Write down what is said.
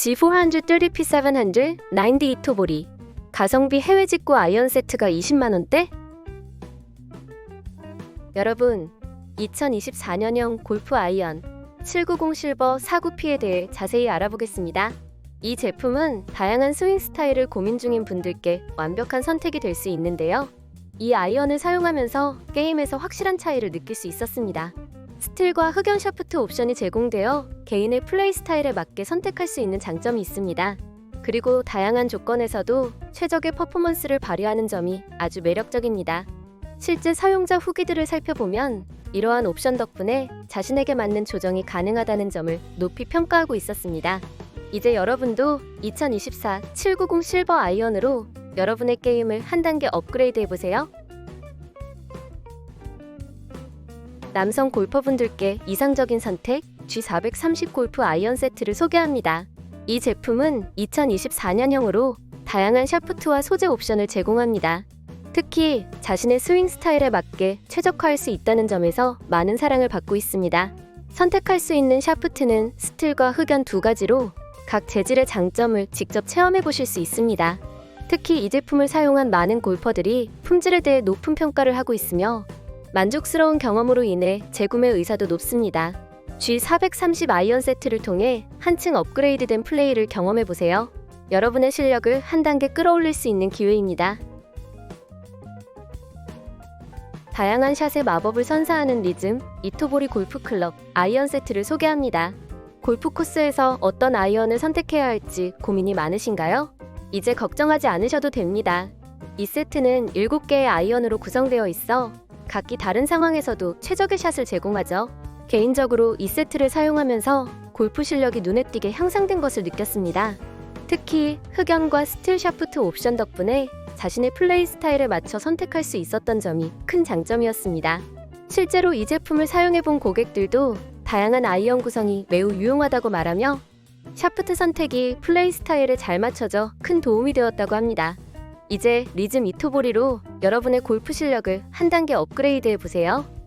G430P700 9D 이토보리 가성비 해외 직구 아이언 세트가 20만원대? 여러분 2024년형 골프 아이언 790 실버 49P에 대해 자세히 알아보겠습니다. 이 제품은 다양한 스윙 스타일을 고민 중인 분들께 완벽한 선택이 될 수 있는데요. 이 아이언을 사용하면서 게임에서 확실한 차이를 느낄 수 있었습니다. 스틸과 흑연 샤프트 옵션이 제공되어 개인의 플레이 스타일에 맞게 선택할 수 있는 장점이 있습니다. 그리고 다양한 조건에서도 최적의 퍼포먼스를 발휘하는 점이 아주 매력적입니다. 실제 사용자 후기들을 살펴보면 이러한 옵션 덕분에 자신에게 맞는 조정이 가능하다는 점을 높이 평가하고 있었습니다. 이제 여러분도 2024 790 실버 아이언으로 여러분의 게임을 한 단계 업그레이드 해보세요. 남성 골퍼분들께 이상적인 선택 G430 골프 아이언 세트를 소개합니다. 이 제품은 2024년형으로 다양한 샤프트와 소재 옵션을 제공합니다. 특히 자신의 스윙 스타일에 맞게 최적화할 수 있다는 점에서 많은 사랑을 받고 있습니다. 선택할 수 있는 샤프트는 스틸과 흑연 두 가지로 각 재질의 장점을 직접 체험해 보실 수 있습니다. 특히 이 제품을 사용한 많은 골퍼들이 품질에 대해 높은 평가를 하고 있으며 만족스러운 경험으로 인해 재구매 의사도 높습니다. G430 아이언 세트를 통해 한층 업그레이드된 플레이를 경험해 보세요. 여러분의 실력을 한 단계 끌어올릴 수 있는 기회입니다. 다양한 샷의 마법을 선사하는 리즘 이토보리 골프 클럽 아이언 세트를 소개합니다. 골프 코스에서 어떤 아이언을 선택해야 할지 고민이 많으신가요? 이제 걱정하지 않으셔도 됩니다. 이 세트는 7개의 아이언으로 구성되어 있어 각기 다른 상황에서도 최적의 샷을 제공하죠. 개인적으로 이 세트를 사용하면서 골프 실력이 눈에 띄게 향상된 것을 느꼈습니다. 특히 흑연과 스틸 샤프트 옵션 덕분에 자신의 플레이 스타일에 맞춰 선택할 수 있었던 점이 큰 장점이었습니다. 실제로 이 제품을 사용해본 고객들도 다양한 아이언 구성이 매우 유용하다고 말하며 샤프트 선택이 플레이 스타일에 잘 맞춰져 큰 도움이 되었다고 합니다. 이제 리즘 이토보리로 여러분의 골프 실력을 한 단계 업그레이드 해 보세요.